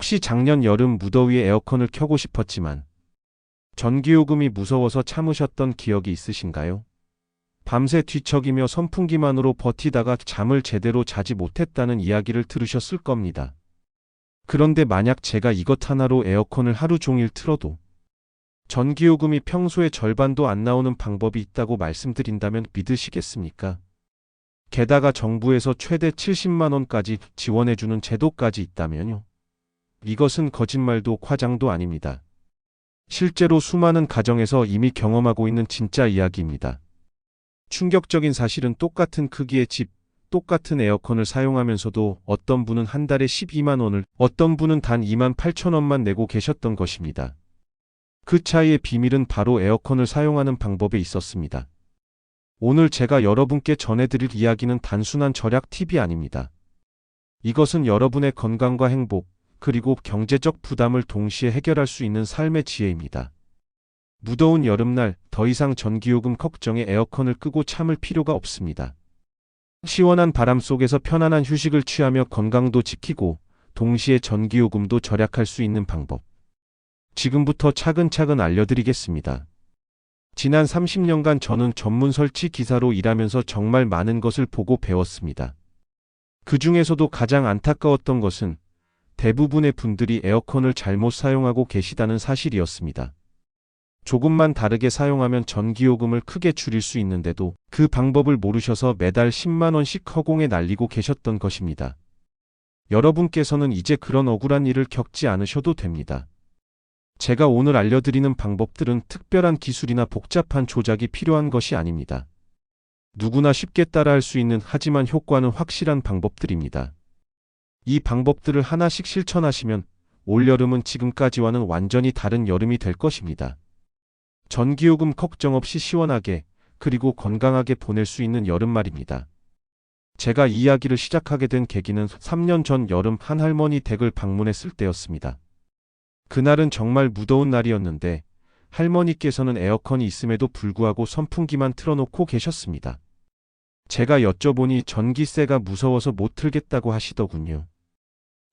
혹시 작년 여름 무더위에 에어컨을 켜고 싶었지만 전기요금이 무서워서 참으셨던 기억이 있으신가요? 밤새 뒤척이며 선풍기만으로 버티다가 잠을 제대로 자지 못했다는 이야기를 들으셨을 겁니다. 그런데 만약 제가 이것 하나로 에어컨을 하루 종일 틀어도 전기요금이 평소의 절반도 안 나오는 방법이 있다고 말씀드린다면 믿으시겠습니까? 게다가 정부에서 최대 70만원까지 지원해주는 제도까지 있다면요. 이것은 거짓말도 과장도 아닙니다. 실제로 수많은 가정에서 이미 경험하고 있는 진짜 이야기입니다. 충격적인 사실은 똑같은 크기의 집, 똑같은 에어컨을 사용하면서도 어떤 분은 한 달에 12만 원을, 어떤 분은 단 2만 8천 원만 내고 계셨던 것입니다. 그 차이의 비밀은 바로 에어컨을 사용하는 방법에 있었습니다. 오늘 제가 여러분께 전해드릴 이야기는 단순한 절약 팁이 아닙니다. 이것은 여러분의 건강과 행복, 그리고 경제적 부담을 동시에 해결할 수 있는 삶의 지혜입니다. 무더운 여름날 더 이상 전기요금 걱정에 에어컨을 끄고 참을 필요가 없습니다. 시원한 바람 속에서 편안한 휴식을 취하며 건강도 지키고 동시에 전기요금도 절약할 수 있는 방법. 지금부터 차근차근 알려드리겠습니다. 지난 30년간 저는 전문 설치 기사로 일하면서 정말 많은 것을 보고 배웠습니다. 그 중에서도 가장 안타까웠던 것은 대부분의 분들이 에어컨을 잘못 사용하고 계시다는 사실이었습니다. 조금만 다르게 사용하면 전기요금을 크게 줄일 수 있는데도 그 방법을 모르셔서 매달 10만원씩 허공에 날리고 계셨던 것입니다. 여러분께서는 이제 그런 억울한 일을 겪지 않으셔도 됩니다. 제가 오늘 알려드리는 방법들은 특별한 기술이나 복잡한 조작이 필요한 것이 아닙니다. 누구나 쉽게 따라할 수 있는 하지만 효과는 확실한 방법들입니다. 이 방법들을 하나씩 실천하시면 올여름은 지금까지와는 완전히 다른 여름이 될 것입니다. 전기요금 걱정 없이 시원하게 그리고 건강하게 보낼 수 있는 여름 말입니다. 제가 이 이야기를 시작하게 된 계기는 3년 전 여름 한 할머니 댁을 방문했을 때였습니다. 그날은 정말 무더운 날이었는데 할머니께서는 에어컨이 있음에도 불구하고 선풍기만 틀어놓고 계셨습니다. 제가 여쭤보니 전기세가 무서워서 못 틀겠다고 하시더군요.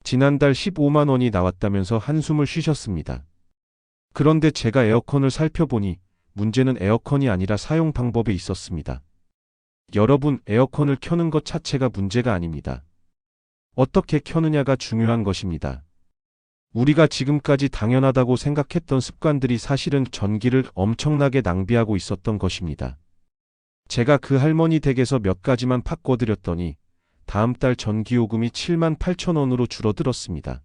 지난달 15만 원이 나왔다면서 한숨을 쉬셨습니다. 그런데 제가 에어컨을 살펴보니 문제는 에어컨이 아니라 사용 방법에 있었습니다. 여러분, 에어컨을 켜는 것 자체가 문제가 아닙니다. 어떻게 켜느냐가 중요한 것입니다. 우리가 지금까지 당연하다고 생각했던 습관들이 사실은 전기를 엄청나게 낭비하고 있었던 것입니다. 제가 그 할머니 댁에서 몇 가지만 바꿔드렸더니 다음 달 전기요금이 7만 8천 원으로 줄어들었습니다.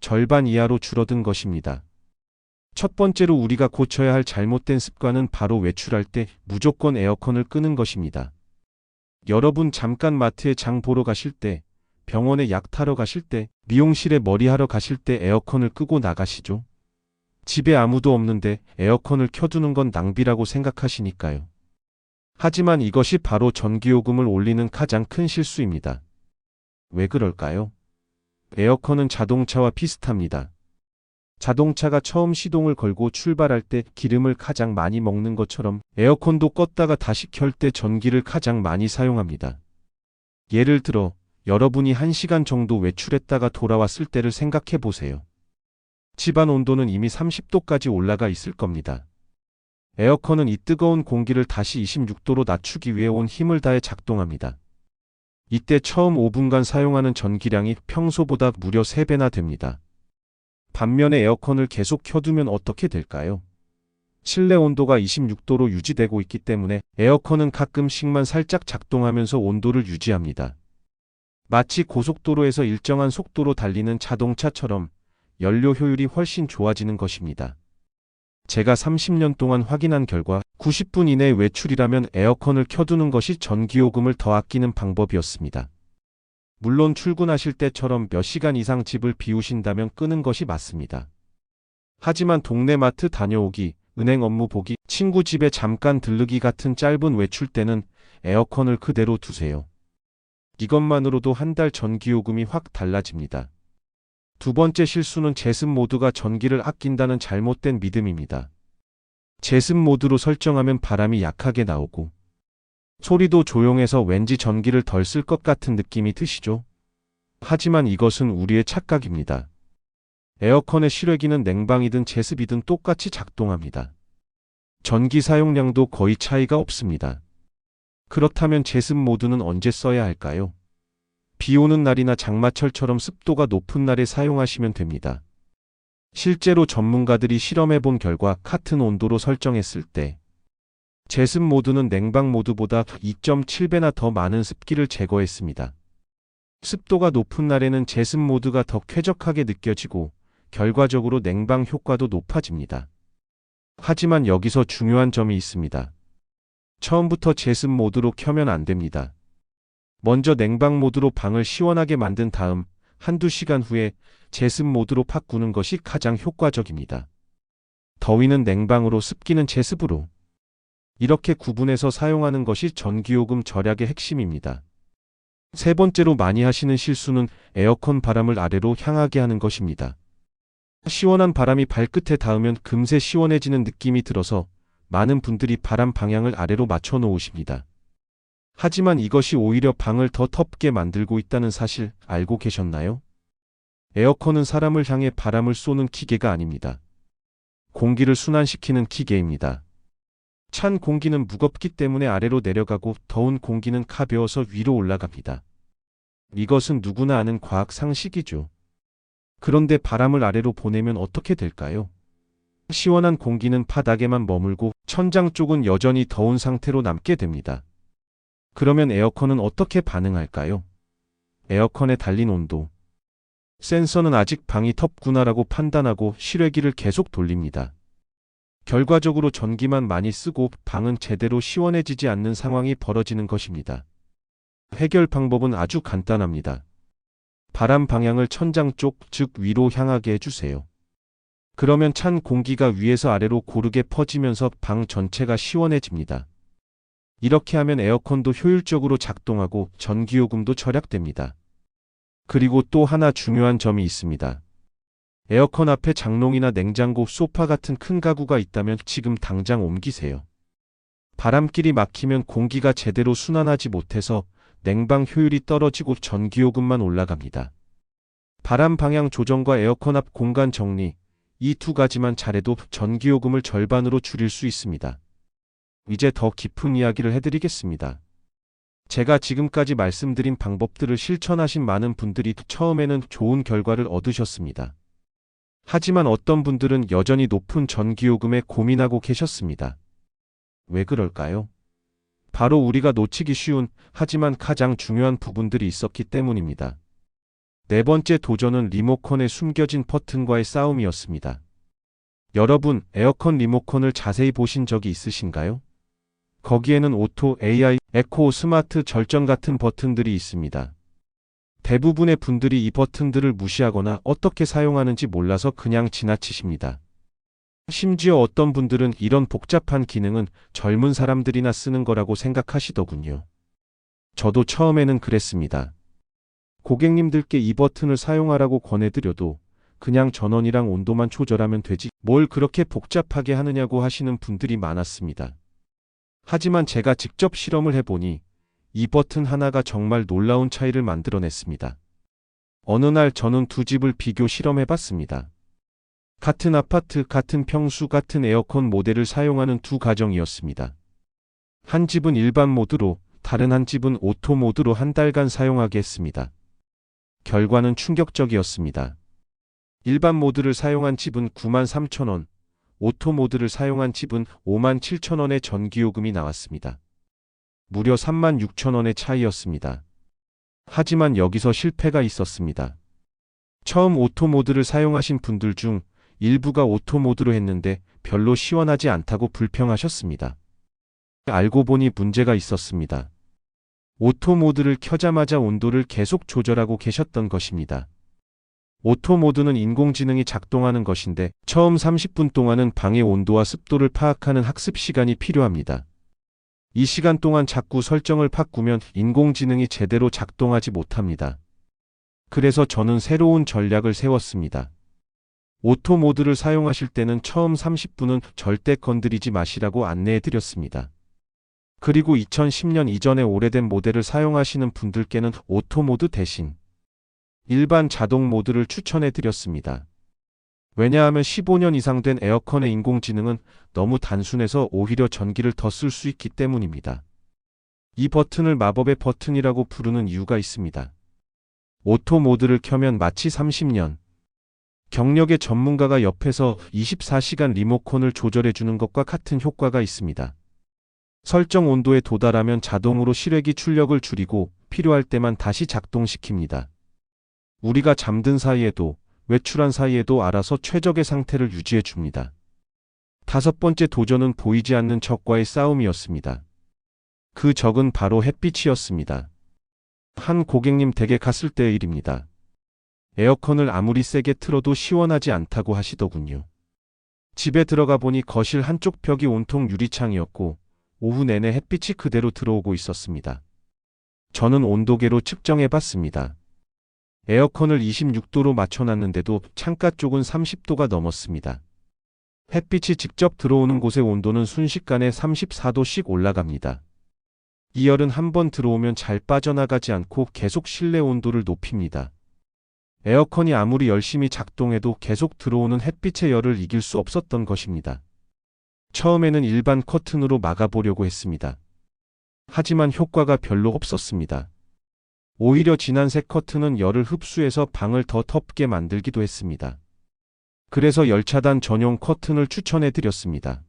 절반 이하로 줄어든 것입니다. 첫 번째로 우리가 고쳐야 할 잘못된 습관은 바로 외출할 때 무조건 에어컨을 끄는 것입니다. 여러분 잠깐 마트에 장 보러 가실 때, 병원에 약 타러 가실 때, 미용실에 머리하러 가실 때 에어컨을 끄고 나가시죠? 집에 아무도 없는데 에어컨을 켜두는 건 낭비라고 생각하시니까요. 하지만 이것이 바로 전기요금을 올리는 가장 큰 실수입니다. 왜 그럴까요? 에어컨은 자동차와 비슷합니다. 자동차가 처음 시동을 걸고 출발할 때 기름을 가장 많이 먹는 것처럼 에어컨도 껐다가 다시 켤 때 전기를 가장 많이 사용합니다. 예를 들어 여러분이 1시간 정도 외출했다가 돌아왔을 때를 생각해 보세요. 집안 온도는 이미 30도까지 올라가 있을 겁니다. 에어컨은 이 뜨거운 공기를 다시 26도로 낮추기 위해 온 힘을 다해 작동합니다. 이때 처음 5분간 사용하는 전기량이 평소보다 무려 3배나 됩니다. 반면에 에어컨을 계속 켜두면 어떻게 될까요? 실내 온도가 26도로 유지되고 있기 때문에 에어컨은 가끔씩만 살짝 작동하면서 온도를 유지합니다. 마치 고속도로에서 일정한 속도로 달리는 자동차처럼 연료 효율이 훨씬 좋아지는 것입니다. 제가 30년 동안 확인한 결과 90분 이내 외출이라면 에어컨을 켜두는 것이 전기요금을 더 아끼는 방법이었습니다. 물론 출근하실 때처럼 몇 시간 이상 집을 비우신다면 끄는 것이 맞습니다. 하지만 동네 마트 다녀오기, 은행 업무 보기, 친구 집에 잠깐 들르기 같은 짧은 외출 때는 에어컨을 그대로 두세요. 이것만으로도 한 달 전기요금이 확 달라집니다. 두 번째 실수는 제습 모드가 전기를 아낀다는 잘못된 믿음입니다. 제습 모드로 설정하면 바람이 약하게 나오고 소리도 조용해서 왠지 전기를 덜 쓸 것 같은 느낌이 드시죠? 하지만 이것은 우리의 착각입니다. 에어컨의 실외기는 냉방이든 제습이든 똑같이 작동합니다. 전기 사용량도 거의 차이가 없습니다. 그렇다면 제습 모드는 언제 써야 할까요? 비 오는 날이나 장마철처럼 습도가 높은 날에 사용하시면 됩니다. 실제로 전문가들이 실험해 본 결과 같은 온도로 설정했을 때 제습 모드는 냉방 모드보다 2.7배나 더 많은 습기를 제거했습니다. 습도가 높은 날에는 제습 모드가 더 쾌적하게 느껴지고 결과적으로 냉방 효과도 높아집니다. 하지만 여기서 중요한 점이 있습니다. 처음부터 제습 모드로 켜면 안 됩니다. 먼저 냉방 모드로 방을 시원하게 만든 다음 한두 시간 후에 제습 모드로 바꾸는 것이 가장 효과적입니다. 더위는 냉방으로 습기는 제습으로. 이렇게 구분해서 사용하는 것이 전기요금 절약의 핵심입니다. 세 번째로 많이 하시는 실수는 에어컨 바람을 아래로 향하게 하는 것입니다. 시원한 바람이 발끝에 닿으면 금세 시원해지는 느낌이 들어서 많은 분들이 바람 방향을 아래로 맞춰 놓으십니다. 하지만 이것이 오히려 방을 더 덥게 만들고 있다는 사실 알고 계셨나요? 에어컨은 사람을 향해 바람을 쏘는 기계가 아닙니다. 공기를 순환시키는 기계입니다. 찬 공기는 무겁기 때문에 아래로 내려가고 더운 공기는 가벼워서 위로 올라갑니다. 이것은 누구나 아는 과학 상식이죠. 그런데 바람을 아래로 보내면 어떻게 될까요? 시원한 공기는 바닥에만 머물고 천장 쪽은 여전히 더운 상태로 남게 됩니다. 그러면 에어컨은 어떻게 반응할까요? 에어컨에 달린 온도. 센서는 아직 방이 덥구나라고 판단하고 실외기를 계속 돌립니다. 결과적으로 전기만 많이 쓰고 방은 제대로 시원해지지 않는 상황이 벌어지는 것입니다. 해결 방법은 아주 간단합니다. 바람 방향을 천장 쪽, 즉 위로 향하게 해주세요. 그러면 찬 공기가 위에서 아래로 고르게 퍼지면서 방 전체가 시원해집니다. 이렇게 하면 에어컨도 효율적으로 작동하고 전기요금도 절약됩니다. 그리고 또 하나 중요한 점이 있습니다. 에어컨 앞에 장롱이나 냉장고, 소파 같은 큰 가구가 있다면 지금 당장 옮기세요. 바람길이 막히면 공기가 제대로 순환하지 못해서 냉방 효율이 떨어지고 전기요금만 올라갑니다. 바람 방향 조정과 에어컨 앞 공간 정리, 이 두 가지만 잘해도 전기요금을 절반으로 줄일 수 있습니다. 이제 더 깊은 이야기를 해드리겠습니다. 제가 지금까지 말씀드린 방법들을 실천하신 많은 분들이 처음에는 좋은 결과를 얻으셨습니다. 하지만 어떤 분들은 여전히 높은 전기요금에 고민하고 계셨습니다. 왜 그럴까요? 바로 우리가 놓치기 쉬운 하지만 가장 중요한 부분들이 있었기 때문입니다. 네 번째 도전은 리모컨에 숨겨진 버튼과의 싸움이었습니다. 여러분, 에어컨 리모컨을 자세히 보신 적이 있으신가요? 거기에는 오토, AI, 에코, 스마트 절전 같은 버튼들이 있습니다. 대부분의 분들이 이 버튼들을 무시하거나 어떻게 사용하는지 몰라서 그냥 지나치십니다. 심지어 어떤 분들은 이런 복잡한 기능은 젊은 사람들이나 쓰는 거라고 생각하시더군요. 저도 처음에는 그랬습니다. 고객님들께 이 버튼을 사용하라고 권해드려도 그냥 전원이랑 온도만 조절하면 되지 뭘 그렇게 복잡하게 하느냐고 하시는 분들이 많았습니다. 하지만 제가 직접 실험을 해보니 이 버튼 하나가 정말 놀라운 차이를 만들어냈습니다. 어느 날 저는 두 집을 비교 실험해봤습니다. 같은 아파트, 같은 평수, 같은 에어컨 모델을 사용하는 두 가정이었습니다. 한 집은 일반 모드로, 다른 한 집은 오토 모드로 한 달간 사용하게 했습니다. 결과는 충격적이었습니다. 일반 모드를 사용한 집은 9만 3천 원, 오토 모드를 사용한 집은 5만 7천 원의 전기요금이 나왔습니다. 무려 3만 6천 원의 차이였습니다. 하지만 여기서 실패가 있었습니다. 처음 오토 모드를 사용하신 분들 중 일부가 오토 모드로 했는데 별로 시원하지 않다고 불평하셨습니다. 알고 보니 문제가 있었습니다. 오토 모드를 켜자마자 온도를 계속 조절하고 계셨던 것입니다. 오토 모드는 인공지능이 작동하는 것인데 처음 30분 동안은 방의 온도와 습도를 파악하는 학습 시간이 필요합니다. 이 시간 동안 자꾸 설정을 바꾸면 인공지능이 제대로 작동하지 못합니다. 그래서 저는 새로운 전략을 세웠습니다. 오토 모드를 사용하실 때는 처음 30분은 절대 건드리지 마시라고 안내해 드렸습니다. 그리고 2010년 이전에 오래된 모델을 사용하시는 분들께는 오토 모드 대신 일반 자동 모드를 추천해 드렸습니다. 왜냐하면 15년 이상 된 에어컨의 인공지능은 너무 단순해서 오히려 전기를 더 쓸 수 있기 때문입니다. 이 버튼을 마법의 버튼이라고 부르는 이유가 있습니다. 오토 모드를 켜면 마치 30년 경력의 전문가가 옆에서 24시간 리모컨을 조절해 주는 것과 같은 효과가 있습니다. 설정 온도에 도달하면 자동으로 실외기 출력을 줄이고 필요할 때만 다시 작동시킵니다. 우리가 잠든 사이에도 외출한 사이에도 알아서 최적의 상태를 유지해 줍니다. 다섯 번째 도전은 보이지 않는 적과의 싸움이었습니다. 그 적은 바로 햇빛이었습니다. 한 고객님 댁에 갔을 때의 일입니다. 에어컨을 아무리 세게 틀어도 시원하지 않다고 하시더군요. 집에 들어가 보니 거실 한쪽 벽이 온통 유리창이었고 오후 내내 햇빛이 그대로 들어오고 있었습니다. 저는 온도계로 측정해 봤습니다. 에어컨을 26도로 맞춰놨는데도 창가 쪽은 30도가 넘었습니다. 햇빛이 직접 들어오는 곳의 온도는 순식간에 34도씩 올라갑니다. 이 열은 한번 들어오면 잘 빠져나가지 않고 계속 실내 온도를 높입니다. 에어컨이 아무리 열심히 작동해도 계속 들어오는 햇빛의 열을 이길 수 없었던 것입니다. 처음에는 일반 커튼으로 막아보려고 했습니다. 하지만 효과가 별로 없었습니다. 오히려 진한 색 커튼은 열을 흡수해서 방을 더 덥게 만들기도 했습니다. 그래서 열차단 전용 커튼을 추천해 드렸습니다.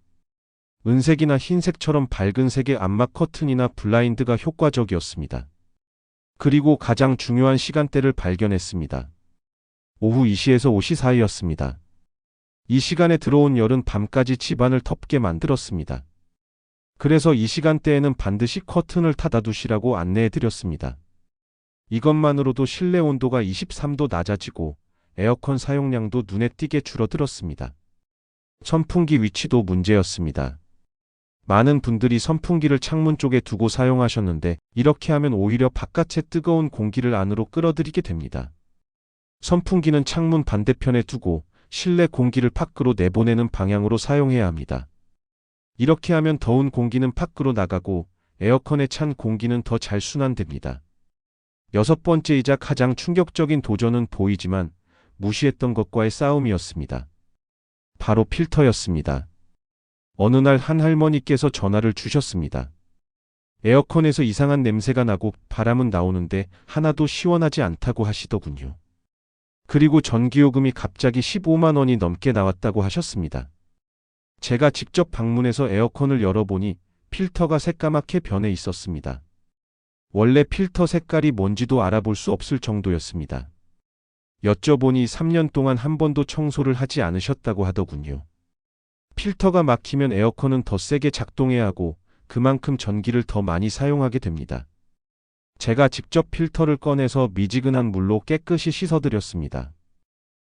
은색이나 흰색처럼 밝은 색의 암막 커튼이나 블라인드가 효과적이었습니다. 그리고 가장 중요한 시간대를 발견했습니다. 오후 2시에서 5시 사이였습니다. 이 시간에 들어온 열은 밤까지 집안을 덥게 만들었습니다. 그래서 이 시간대에는 반드시 커튼을 닫아두시라고 안내해 드렸습니다. 이것만으로도 실내 온도가 23도 낮아지고 에어컨 사용량도 눈에 띄게 줄어들었습니다. 선풍기 위치도 문제였습니다. 많은 분들이 선풍기를 창문 쪽에 두고 사용하셨는데 이렇게 하면 오히려 바깥의 뜨거운 공기를 안으로 끌어들이게 됩니다. 선풍기는 창문 반대편에 두고 실내 공기를 밖으로 내보내는 방향으로 사용해야 합니다. 이렇게 하면 더운 공기는 밖으로 나가고 에어컨에 찬 공기는 더 잘 순환됩니다. 여섯 번째이자 가장 충격적인 도전은 보이지만 무시했던 것과의 싸움이었습니다. 바로 필터였습니다. 어느 날 한 할머니께서 전화를 주셨습니다. 에어컨에서 이상한 냄새가 나고 바람은 나오는데 하나도 시원하지 않다고 하시더군요. 그리고 전기요금이 갑자기 15만 원이 넘게 나왔다고 하셨습니다. 제가 직접 방문해서 에어컨을 열어보니 필터가 새까맣게 변해 있었습니다. 원래 필터 색깔이 뭔지도 알아볼 수 없을 정도였습니다. 여쭤보니 3년 동안 한 번도 청소를 하지 않으셨다고 하더군요. 필터가 막히면 에어컨은 더 세게 작동해야 하고 그만큼 전기를 더 많이 사용하게 됩니다. 제가 직접 필터를 꺼내서 미지근한 물로 깨끗이 씻어드렸습니다.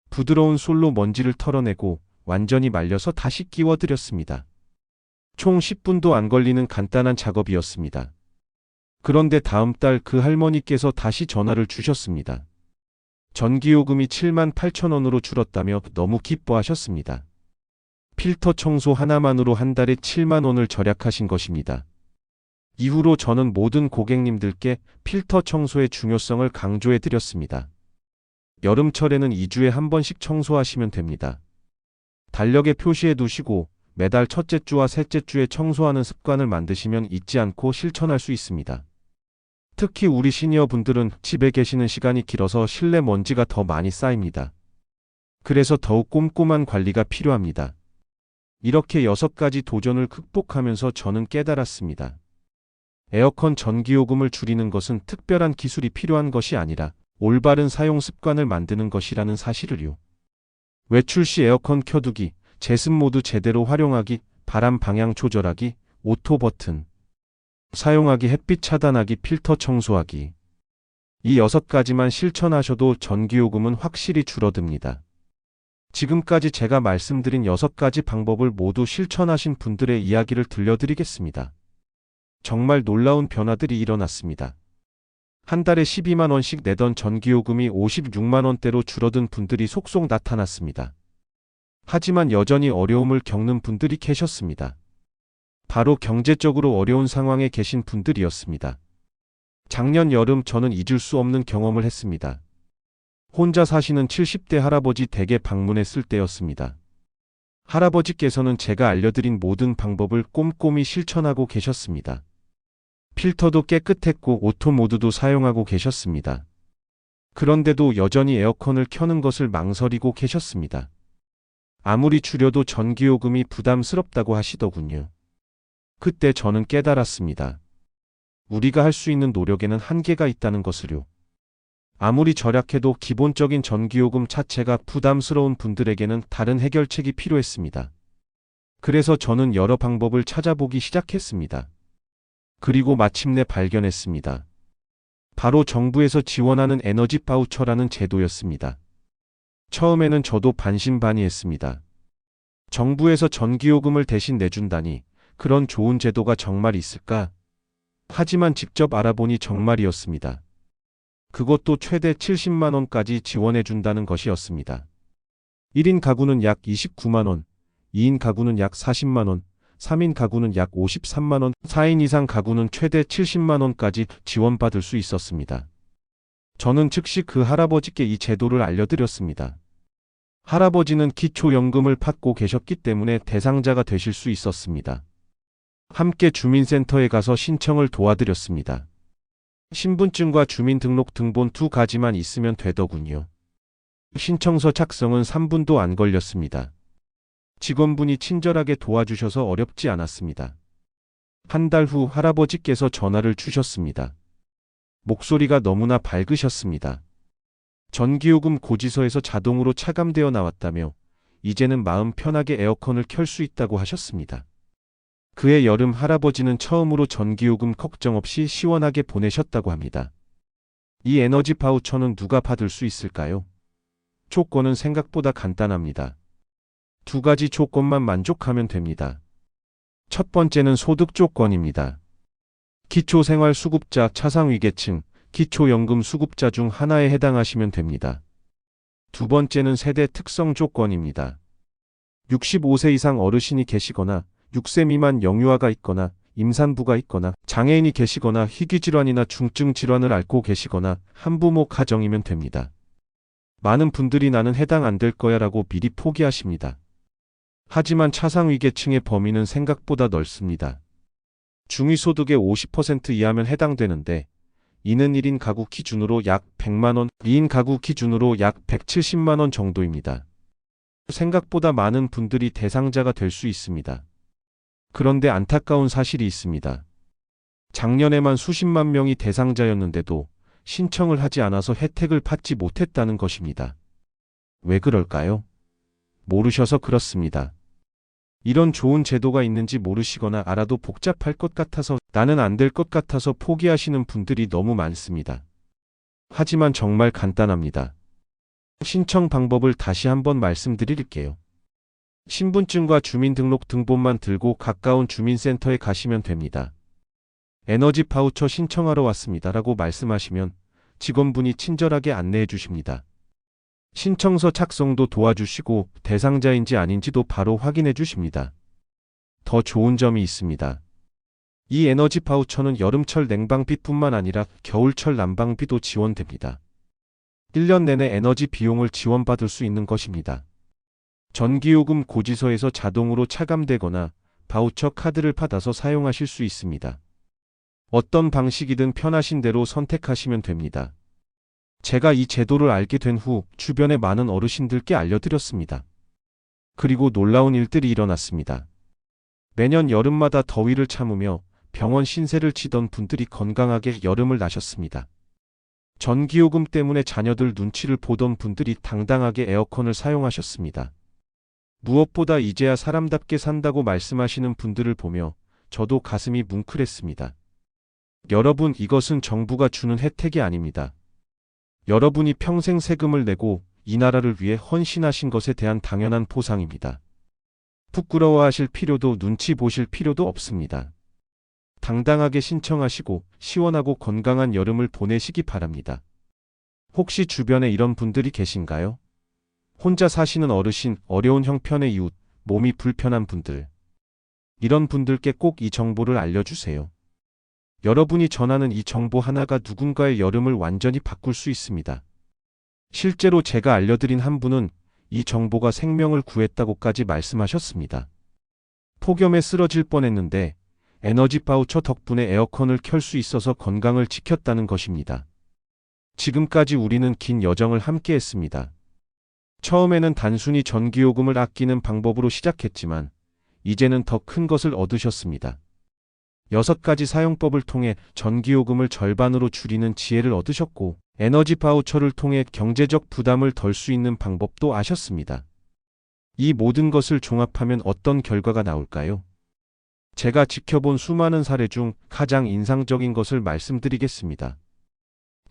부드러운 솔로 먼지를 털어내고 완전히 말려서 다시 끼워드렸습니다. 총 10분도 안 걸리는 간단한 작업이었습니다. 그런데 다음 달 그 할머니께서 다시 전화를 주셨습니다. 전기요금이 7만 8천 원으로 줄었다며 너무 기뻐하셨습니다. 필터 청소 하나만으로 한 달에 7만 원을 절약하신 것입니다. 이후로 저는 모든 고객님들께 필터 청소의 중요성을 강조해 드렸습니다. 여름철에는 2주에 한 번씩 청소하시면 됩니다. 달력에 표시해 두시고 매달 첫째 주와 셋째 주에 청소하는 습관을 만드시면 잊지 않고 실천할 수 있습니다. 특히 우리 시니어 분들은 집에 계시는 시간이 길어서 실내 먼지가 더 많이 쌓입니다. 그래서 더욱 꼼꼼한 관리가 필요합니다. 이렇게 여섯 가지 도전을 극복하면서 저는 깨달았습니다. 에어컨 전기요금을 줄이는 것은 특별한 기술이 필요한 것이 아니라 올바른 사용 습관을 만드는 것이라는 사실을요. 외출 시 에어컨 켜두기, 제습 모드 제대로 활용하기, 바람 방향 조절하기, 오토 버튼, 사용하기 햇빛 차단하기 필터 청소하기. 이 여섯 가지만 실천하셔도 전기요금은 확실히 줄어듭니다. 지금까지 제가 말씀드린 여섯 가지 방법을 모두 실천하신 분들의 이야기를 들려드리겠습니다. 정말 놀라운 변화들이 일어났습니다. 한 달에 12만 원씩 내던 전기요금이 56만 원대로 줄어든 분들이 속속 나타났습니다. 하지만 여전히 어려움을 겪는 분들이 계셨습니다. 바로 경제적으로 어려운 상황에 계신 분들이었습니다. 작년 여름 저는 잊을 수 없는 경험을 했습니다. 혼자 사시는 70대 할아버지 댁에 방문했을 때였습니다. 할아버지께서는 제가 알려드린 모든 방법을 꼼꼼히 실천하고 계셨습니다. 필터도 깨끗했고 오토 모드도 사용하고 계셨습니다. 그런데도 여전히 에어컨을 켜는 것을 망설이고 계셨습니다. 아무리 줄여도 전기요금이 부담스럽다고 하시더군요. 그때 저는 깨달았습니다. 우리가 할 수 있는 노력에는 한계가 있다는 것을요. 아무리 절약해도 기본적인 전기요금 자체가 부담스러운 분들에게는 다른 해결책이 필요했습니다. 그래서 저는 여러 방법을 찾아보기 시작했습니다. 그리고 마침내 발견했습니다. 바로 정부에서 지원하는 에너지 바우처라는 제도였습니다. 처음에는 저도 반신반의했습니다. 정부에서 전기요금을 대신 내준다니 그런 좋은 제도가 정말 있을까? 하지만 직접 알아보니 정말이었습니다. 그것도 최대 70만 원까지 지원해 준다는 것이었습니다. 1인 가구는 약 29만 원, 2인 가구는 약 40만 원, 3인 가구는 약 53만 원, 4인 이상 가구는 최대 70만 원까지 지원받을 수 있었습니다. 저는 즉시 그 할아버지께 이 제도를 알려드렸습니다. 할아버지는 기초연금을 받고 계셨기 때문에 대상자가 되실 수 있었습니다. 함께 주민센터에 가서 신청을 도와드렸습니다. 신분증과 주민등록 등본 두 가지만 있으면 되더군요. 신청서 작성은 3분도 안 걸렸습니다. 직원분이 친절하게 도와주셔서 어렵지 않았습니다. 한 달 후 할아버지께서 전화를 주셨습니다. 목소리가 너무나 밝으셨습니다. 전기요금 고지서에서 자동으로 차감되어 나왔다며 이제는 마음 편하게 에어컨을 켤 수 있다고 하셨습니다. 그해 여름 할아버지는 처음으로 전기요금 걱정 없이 시원하게 보내셨다고 합니다. 이 에너지 바우처는 누가 받을 수 있을까요? 조건은 생각보다 간단합니다. 두 가지 조건만 만족하면 됩니다. 첫 번째는 소득 조건입니다. 기초생활수급자 차상위계층, 기초연금 수급자 중 하나에 해당하시면 됩니다. 두 번째는 세대 특성 조건입니다. 65세 이상 어르신이 계시거나 6세 미만 영유아가 있거나 임산부가 있거나 장애인이 계시거나 희귀질환이나 중증 질환을 앓고 계시거나 한부모 가정이면 됩니다. 많은 분들이 나는 해당 안 될 거야 라고 미리 포기하십니다. 하지만 차상위계층의 범위는 생각보다 넓습니다. 중위소득의 50% 이하면 해당되는데 이는 1인 가구 기준으로 약 100만원, 2인 가구 기준으로 약 170만원 정도입니다. 생각보다 많은 분들이 대상자가 될 수 있습니다. 그런데 안타까운 사실이 있습니다. 작년에만 수십만 명이 대상자였는데도 신청을 하지 않아서 혜택을 받지 못했다는 것입니다. 왜 그럴까요? 모르셔서 그렇습니다. 이런 좋은 제도가 있는지 모르시거나 알아도 복잡할 것 같아서 나는 안 될 것 같아서 포기하시는 분들이 너무 많습니다. 하지만 정말 간단합니다. 신청 방법을 다시 한번 말씀드릴게요. 신분증과 주민등록 등본만 들고 가까운 주민센터에 가시면 됩니다. 에너지 파우처 신청하러 왔습니다 라고 말씀하시면 직원분이 친절하게 안내해 주십니다. 신청서 작성도 도와주시고 대상자인지 아닌지도 바로 확인해 주십니다. 더 좋은 점이 있습니다. 이 에너지 파우처는 여름철 냉방비뿐만 아니라 겨울철 난방비도 지원됩니다. 1년 내내 에너지 비용을 지원받을 수 있는 것입니다. 전기요금 고지서에서 자동으로 차감되거나 바우처 카드를 받아서 사용하실 수 있습니다. 어떤 방식이든 편하신 대로 선택하시면 됩니다. 제가 이 제도를 알게 된 후 주변의 많은 어르신들께 알려드렸습니다. 그리고 놀라운 일들이 일어났습니다. 매년 여름마다 더위를 참으며 병원 신세를 치던 분들이 건강하게 여름을 나셨습니다. 전기요금 때문에 자녀들 눈치를 보던 분들이 당당하게 에어컨을 사용하셨습니다. 무엇보다 이제야 사람답게 산다고 말씀하시는 분들을 보며 저도 가슴이 뭉클했습니다. 여러분, 이것은 정부가 주는 혜택이 아닙니다. 여러분이 평생 세금을 내고 이 나라를 위해 헌신하신 것에 대한 당연한 보상입니다. 부끄러워하실 필요도 눈치 보실 필요도 없습니다. 당당하게 신청하시고 시원하고 건강한 여름을 보내시기 바랍니다. 혹시 주변에 이런 분들이 계신가요? 혼자 사시는 어르신, 어려운 형편의 이웃, 몸이 불편한 분들. 이런 분들께 꼭 이 정보를 알려주세요. 여러분이 전하는 이 정보 하나가 누군가의 여름을 완전히 바꿀 수 있습니다. 실제로 제가 알려드린 한 분은 이 정보가 생명을 구했다고까지 말씀하셨습니다. 폭염에 쓰러질 뻔했는데 에너지 바우처 덕분에 에어컨을 켤 수 있어서 건강을 지켰다는 것입니다. 지금까지 우리는 긴 여정을 함께 했습니다. 처음에는 단순히 전기요금을 아끼는 방법으로 시작했지만 이제는 더 큰 것을 얻으셨습니다. 여섯 가지 사용법을 통해 전기요금을 절반으로 줄이는 지혜를 얻으셨고 에너지 바우처를 통해 경제적 부담을 덜 수 있는 방법도 아셨습니다. 이 모든 것을 종합하면 어떤 결과가 나올까요? 제가 지켜본 수많은 사례 중 가장 인상적인 것을 말씀드리겠습니다.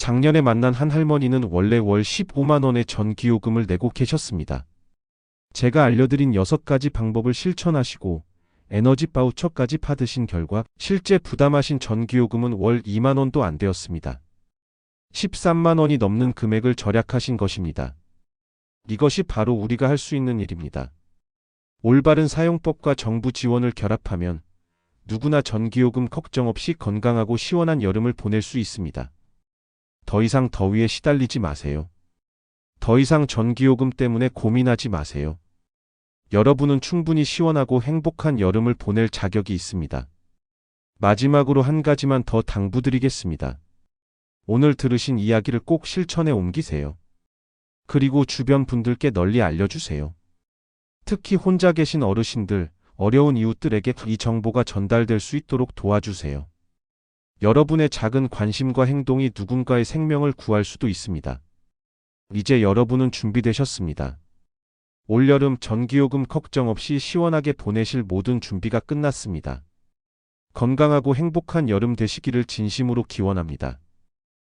작년에 만난 한 할머니는 원래 월 15만 원의 전기요금을 내고 계셨습니다. 제가 알려드린 6가지 방법을 실천하시고 에너지 바우처까지 받으신 결과 실제 부담하신 전기요금은 월 2만 원도 안 되었습니다. 13만 원이 넘는 금액을 절약하신 것입니다. 이것이 바로 우리가 할 수 있는 일입니다. 올바른 사용법과 정부 지원을 결합하면 누구나 전기요금 걱정 없이 건강하고 시원한 여름을 보낼 수 있습니다. 더 이상 더위에 시달리지 마세요. 더 이상 전기요금 때문에 고민하지 마세요. 여러분은 충분히 시원하고 행복한 여름을 보낼 자격이 있습니다. 마지막으로 한 가지만 더 당부드리겠습니다. 오늘 들으신 이야기를 꼭 실천에 옮기세요. 그리고 주변 분들께 널리 알려주세요. 특히 혼자 계신 어르신들, 어려운 이웃들에게 이 정보가 전달될 수 있도록 도와주세요. 여러분의 작은 관심과 행동이 누군가의 생명을 구할 수도 있습니다. 이제 여러분은 준비되셨습니다. 올여름 전기요금 걱정 없이 시원하게 보내실 모든 준비가 끝났습니다. 건강하고 행복한 여름 되시기를 진심으로 기원합니다.